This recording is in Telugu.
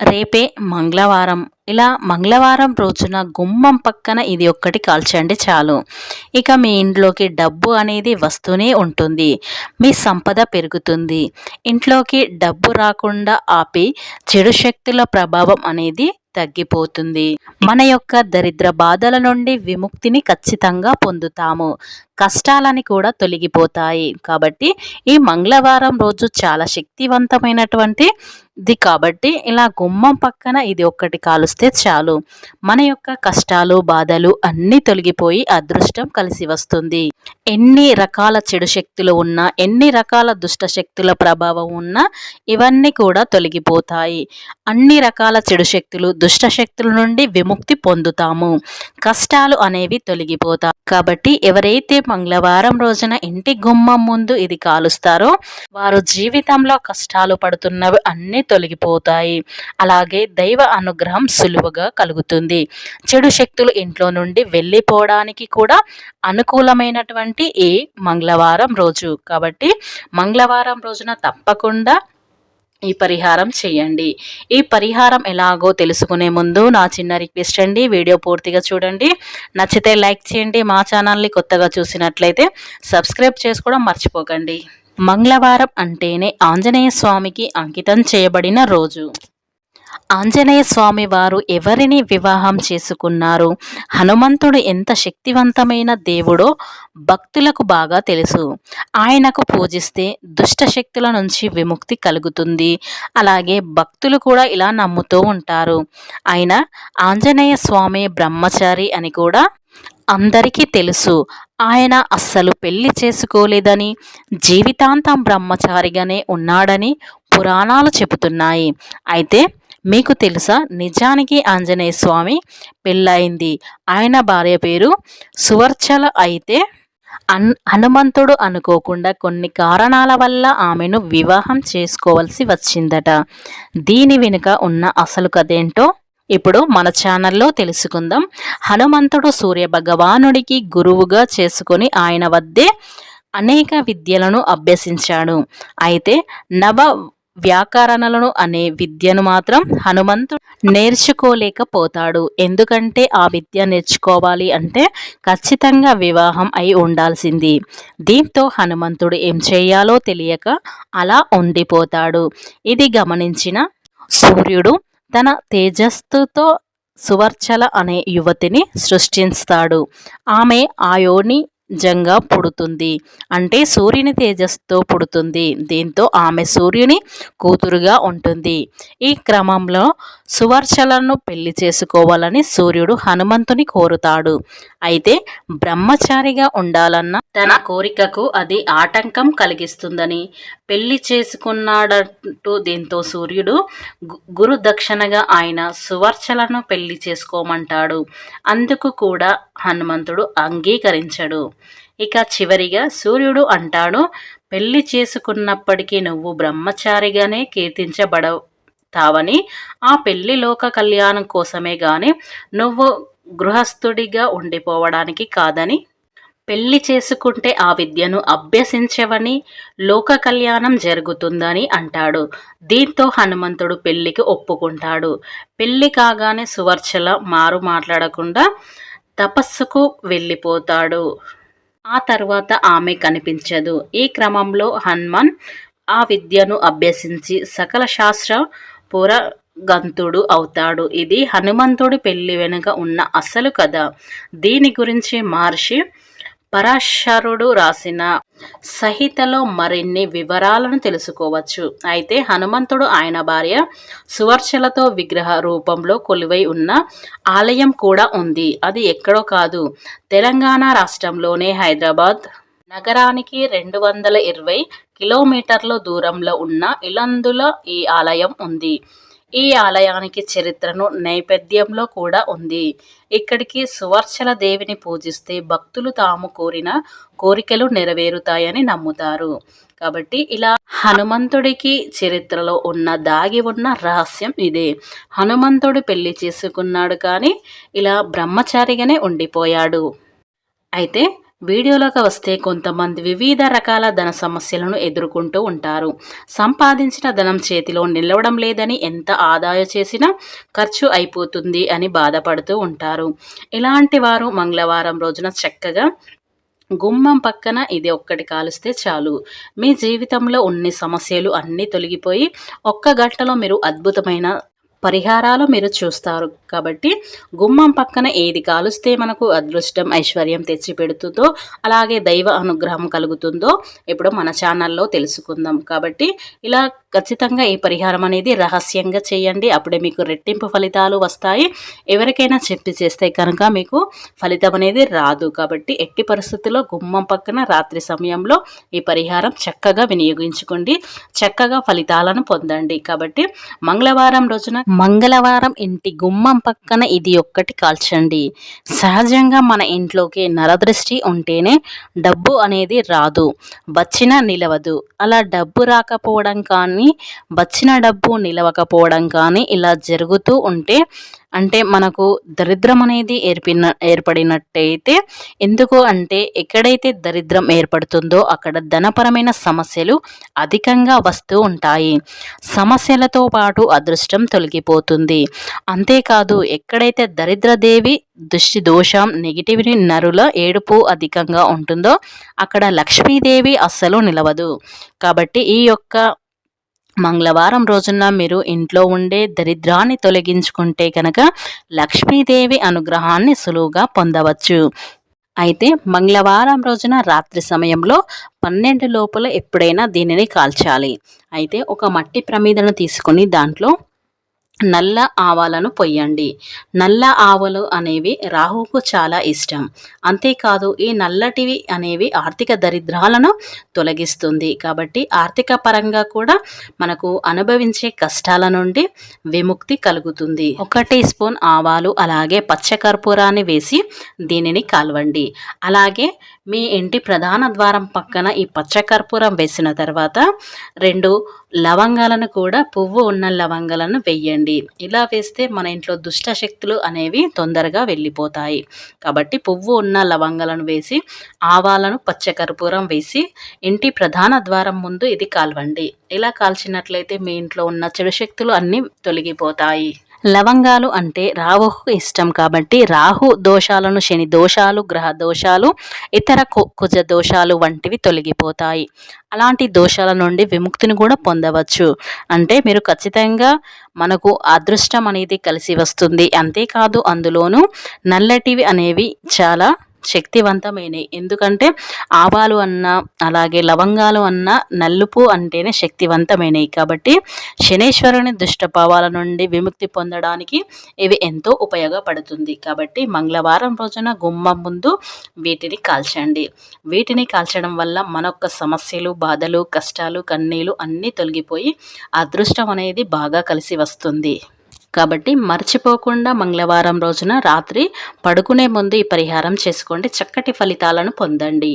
రేపే మంగళవారం. ఇలా మంగళవారం రోజున గుమ్మం పక్కన ఇది ఒక్కటి కాల్చండి చాలు. ఇక మీ ఇంట్లోకి డబ్బు అనేది వస్తూనే ఉంటుంది. మీ సంపద పెరుగుతుంది. ఇంట్లోకి డబ్బు రాకుండా ఆపి చెడు శక్తుల ప్రభావం అనేది తగ్గిపోతుంది. మన యొక్క దరిద్ర బాధల నుండి విముక్తిని ఖచ్చితంగా పొందుతాము. కష్టాలని కూడా తొలగిపోతాయి. కాబట్టి ఈ మంగళవారం రోజు చాలా శక్తివంతమైనటువంటి ది కాబట్టి ఇలా గుమ్మం పక్కన ఇది ఒక్కటి కాలుస్తే చాలు. మన యొక్క కష్టాలు బాధలు అన్నీ తొలగిపోయి అదృష్టం కలిసి వస్తుంది. ఎన్ని రకాల చెడు శక్తులు ఉన్నా ఎన్ని రకాల దుష్ట శక్తుల ప్రభావం ఉన్నా ఇవన్నీ కూడా తొలగిపోతాయి. అన్ని రకాల చెడు శక్తులు దుష్ట శక్తుల నుండి విముక్తి పొందుతాము. కష్టాలు అనేవి తొలగిపోతాయి. కాబట్టి ఎవరైతే మంగళవారం రోజున ఇంటి గుమ్మం ముందు ఇది కాలుస్తారో వారు జీవితంలో కష్టాలు పడుతున్నవి అన్ని తొలగిపోతాయి. అలాగే దైవ అనుగ్రహం సులువుగా కలుగుతుంది. చెడు శక్తులు ఇంట్లో నుండి వెళ్ళిపోవడానికి కూడా అనుకూలమైనటువంటి ఈ మంగళవారం రోజు. కాబట్టి మంగళవారం రోజున తప్పకుండా ఈ పరిహారం చేయండి. ఈ పరిహారం ఎలాగో తెలుసుకునే ముందు నా చిన్న రిక్వెస్ట్ అండి వీడియో పూర్తిగా చూడండి. నచ్చితే లైక్ చేయండి మా ఛానల్ని కొత్తగా చూసినట్లయితే సబ్స్క్రైబ్ చేసుకోవడం మర్చిపోకండి. మంగళవారం అంటేనే ఆంజనేయ స్వామికి అంకితం చేయబడిన రోజు. ఆంజనేయ స్వామి వారు ఎవరిని వివాహం చేసుకున్నారు హనుమంతుడు ఎంత శక్తివంతమైన దేవుడో భక్తులకు బాగా తెలుసు. ఆయనకు పూజిస్తే దుష్ట శక్తుల నుంచి విముక్తి కలుగుతుంది. అలాగే భక్తులు కూడా ఇలా నమ్ముతూ ఉంటారు. ఆయన ఆంజనేయ స్వామి బ్రహ్మచారి అని కూడా అందరికీ తెలుసు. ఆయన అస్సలు పెళ్ళి చేసుకోలేదని జీవితాంతం బ్రహ్మచారిగానే ఉన్నాడని పురాణాలు చెబుతున్నాయి. అయితే మీకు తెలుసా నిజానికి ఆంజనేయ స్వామి పెళ్ళయింది. ఆయన భార్య పేరు సువర్చల అయితే అన్ హనుమంతుడు అనుకోకుండా కొన్ని కారణాల వల్ల ఆమెను వివాహం చేసుకోవాల్సి వచ్చిందట. దీని వెనుక ఉన్న అసలు కథేంటో ఇప్పుడు మన ఛానల్లో తెలుసుకుందాం. హనుమంతుడు సూర్య భగవానుడికి గురువుగా చేసుకుని ఆయన వద్దే అనేక విద్యలను అభ్యసించాడు. అయితే నవ వ్యాకరణలను అనే విద్యను మాత్రం హనుమంతుడు నేర్చుకోలేకపోతాడు. ఎందుకంటే ఆ విద్య నేర్చుకోవాలి అంటే ఖచ్చితంగా వివాహం అయి ఉండాల్సింది. దీంతో హనుమంతుడు ఏం చేయాలో తెలియక అలా ఉండిపోతాడు. ఇది గమనించిన సూర్యుడు తన తేజస్సుతో సువర్చల అనే యువతిని సృష్టిస్తాడు ఆమె ఆయోని జంగా పుడుతుంది. అంటే సూర్యుని తేజస్తో పుడుతుంది. దీంతో ఆమె సూర్యుని కూతురుగా ఉంటుంది. ఈ క్రమంలో సువర్చలను పెళ్ళి చేసుకోవాలని సూర్యుడు హనుమంతుని కోరుతాడు. అయితే బ్రహ్మచారిగా ఉండాలన్న తన కోరికకు అది ఆటంకం కలిగిస్తుందని పెళ్ళి చేసుకున్నాడంటూ దీంతో సూర్యుడు గురు దక్షిణగా ఆయన సువర్చలను పెళ్ళి చేసుకోమంటాడు. అందుకు కూడా హనుమంతుడు అంగీకరించడు. ఇక చివరిగా సూర్యుడు అంటాడు పెళ్ళి చేసుకున్నప్పటికీ నువ్వు బ్రహ్మచారిగానే కీర్తించబడతావని ఆ పెళ్ళి లోక కళ్యాణం కోసమే గాని నువ్వు గృహస్థుడిగా ఉండిపోవడానికి కాదని. పెళ్ళి చేసుకుంటే ఆ విద్యను అభ్యసించవని లోక కళ్యాణం జరుగుతుందని అంటాడు. దీంతో హనుమంతుడు పెళ్ళికి ఒప్పుకుంటాడు. పెళ్ళి కాగానే సువర్చల మారు మాట్లాడకుండా తపస్సుకు వెళ్ళిపోతాడు. ఆ తర్వాత ఆమె కనిపించదు. ఈ క్రమంలో హనుమాన్ ఆ విద్యను అభ్యసించి సకల శాస్త్ర పుర గంతుడు అవుతాడు. ఇది హనుమంతుడి పెళ్ళి వెనుక ఉన్న అసలు కథ. దీని గురించి మహర్షి పరాశరుడు రాసిన సహితలో మరిన్ని వివరాలను తెలుసుకోవచ్చు. అయితే హనుమంతుడు ఆయన భార్య సువర్చలతో విగ్రహ రూపంలో కొలువై ఉన్న ఆలయం కూడా ఉంది. అది ఎక్కడో కాదు. తెలంగాణ రాష్ట్రంలోనే హైదరాబాద్ నగరానికి రెండు వందల ఇరవై కిలోమీటర్ల దూరంలో ఉన్న ఇలందుల ఈ ఆలయం ఉంది. ఈ ఆలయానికి చరిత్రను నేపథ్యంలో కూడా ఉంది. ఇక్కడికి సువర్చల దేవిని పూజిస్తే భక్తులు తాము కోరిన కోరికలు నెరవేరుతాయని నమ్ముతారు. కాబట్టి ఇలా హనుమంతుడికి చరిత్రలో ఉన్న దాగి ఉన్న రహస్యం ఇదే. హనుమంతుడు పెళ్ళి చేసుకున్నాడు కానీ ఇలా బ్రహ్మచారిగానే ఉండిపోయాడు. అయితే వీడియోలోకి వస్తే కొంతమంది వివిధ రకాల ధన సమస్యలను ఎదుర్కొంటూ ఉంటారు. సంపాదించిన ధనం చేతిలో నిలవడం లేదని ఎంత ఆదాయ చేసినా ఖర్చు అయిపోతుంది అని బాధపడుతూ ఉంటారు. ఇలాంటి వారు మంగళవారం రోజున చక్కగా గుమ్మం పక్కన ఇది ఒక్కటి కాలుస్తే చాలు. మీ జీవితంలో ఉన్ని సమస్యలు అన్నీ తొలగిపోయి ఒక్క గంటలో మీరు అద్భుతమైన పరిహారాలు మీరు చూస్తారు. కాబట్టి గుమ్మం పక్కన ఏది కాలుస్తే మనకు అదృష్టం ఐశ్వర్యం తెచ్చిపెడుతుందో అలాగే దైవ అనుగ్రహం కలుగుతుందో ఇప్పుడు మన ఛానల్లో తెలుసుకుందాం. కాబట్టి ఇలా ఖచ్చితంగా ఈ పరిహారం అనేది రహస్యంగా చేయండి. అప్పుడే మీకు రెట్టింపు ఫలితాలు వస్తాయి. ఎవరికైనా చెప్పి చేస్తే కనుక మీకు ఫలితం అనేది రాదు. కాబట్టి ఎట్టి పరిస్థితుల్లో గుమ్మం పక్కన రాత్రి సమయంలో ఈ పరిహారం చక్కగా వినియోగించుకోండి. చక్కగా ఫలితాలను పొందండి. కాబట్టి మంగళవారం రోజున మంగళవారం ఇంటి గుమ్మం పక్కన ఇది ఒక్కటి కాల్చండి. సహజంగా మన ఇంట్లోకి నరదృష్టి ఉంటేనే డబ్బు అనేది రాదు. వచ్చిన నిలవదు. అలా డబ్బు రాకపోవడం కానీ వచ్చిన డబ్బు నిలవకపోవడం కానీ ఇలా జరుగుతూ ఉంటే అంటే మనకు దరిద్రం అనేది ఏర్పిన ఏర్పడినట్టయితే ఎందుకు అంటే ఎక్కడైతే దరిద్రం ఏర్పడుతుందో అక్కడ ధనపరమైన సమస్యలు అధికంగా వస్తూ ఉంటాయి. సమస్యలతో పాటు అదృష్టం తొలగిపోతుంది. అంతేకాదు ఎక్కడైతే దరిద్రదేవి దృష్టి దోషం నెగిటివిటీ నరుల ఏడుపు అధికంగా ఉంటుందో అక్కడ లక్ష్మీదేవి అస్సలు నిలవదు. కాబట్టి ఈ యొక్క మంగళవారం రోజున మీరు ఇంట్లో ఉండే దరిద్రాన్ని తొలగించుకుంటే కనుక లక్ష్మీదేవి అనుగ్రహాన్ని సులువుగా పొందవచ్చు. అయితే మంగళవారం రోజున రాత్రి సమయంలో పన్నెండు లోపల ఎప్పుడైనా దీనిని కాల్చాలి. అయితే ఒక మట్టి ప్రమిదను తీసుకొని దాంట్లో నల్ల ఆవాలను పొయ్యండి. నల్ల ఆవలు అనేవి రాహుకు చాలా ఇష్టం. అంతేకాదు ఈ నల్లటివి అనేవి ఆర్థిక దరిద్రాలను తొలగిస్తుంది. కాబట్టి ఆర్థిక పరంగా కూడా మనకు అనుభవించే కష్టాల నుండి విముక్తి కలుగుతుంది. ఒక టీ స్పూన్ ఆవాలు అలాగే పచ్చకర్పూరాన్ని వేసి దీనిని కాల్వండి. అలాగే మీ ఇంటి ప్రధాన ద్వారం పక్కన ఈ పచ్చకర్పూరం వేసిన తర్వాత రెండు లవంగాలను కూడా పువ్వు ఉన్న లవంగాలను వెయ్యండి ఇలా వేస్తే మన ఇంట్లో దుష్ట శక్తులు అనేవి తొందరగా వెళ్ళిపోతాయి. కాబట్టి పువ్వు ఉన్న లవంగాలను వేసి ఆవాలను పచ్చకర్పూరం వేసి ఇంటి ప్రధాన ద్వారం ముందు ఇది కాల్వండి. ఇలా కాల్చినట్లయితే మీ ఇంట్లో ఉన్న చెడు శక్తులు అన్నీ తొలగిపోతాయి. లవంగాలు అంటే రాహుకు ఇష్టం కాబట్టి రాహు దోషాలను శని దోషాలు గ్రహ దోషాలు ఇతర కుజ దోషాలు వంటివి తొలగిపోతాయి. అలాంటి దోషాల నుండి విముక్తిని కూడా పొందవచ్చు. అంటే మీరు ఖచ్చితంగా మనకు అదృష్టం అనేది కలిసి వస్తుంది. అంతేకాదు అందులోనూ నల్లటివి అనేవి చాలా శక్తివంతమైనవి ఎందుకంటే ఆవాలు అన్న అలాగే లవంగాలు అన్నా నల్లుపు అంటేనే శక్తివంతమైనవి కాబట్టి శనేశ్వరుని దుష్టభావాల నుండి విముక్తి పొందడానికి ఇవి ఎంతో ఉపయోగపడుతుంది. కాబట్టి మంగళవారం రోజున గుమ్మం ముందు వీటిని కాల్చండి. వీటిని కాల్చడం వల్ల మనొక్క సమస్యలు బాధలు కష్టాలు కన్నీలు అన్నీ తొలగిపోయి అదృష్టం అనేది బాగా కలిసి వస్తుంది. కాబట్టి మర్చిపోకుండా మంగళవారం రోజున రాత్రి పడుకునే ముందు ఈ పరిహారం చేసుకోండి. చక్కటి ఫలితాలను పొందండి.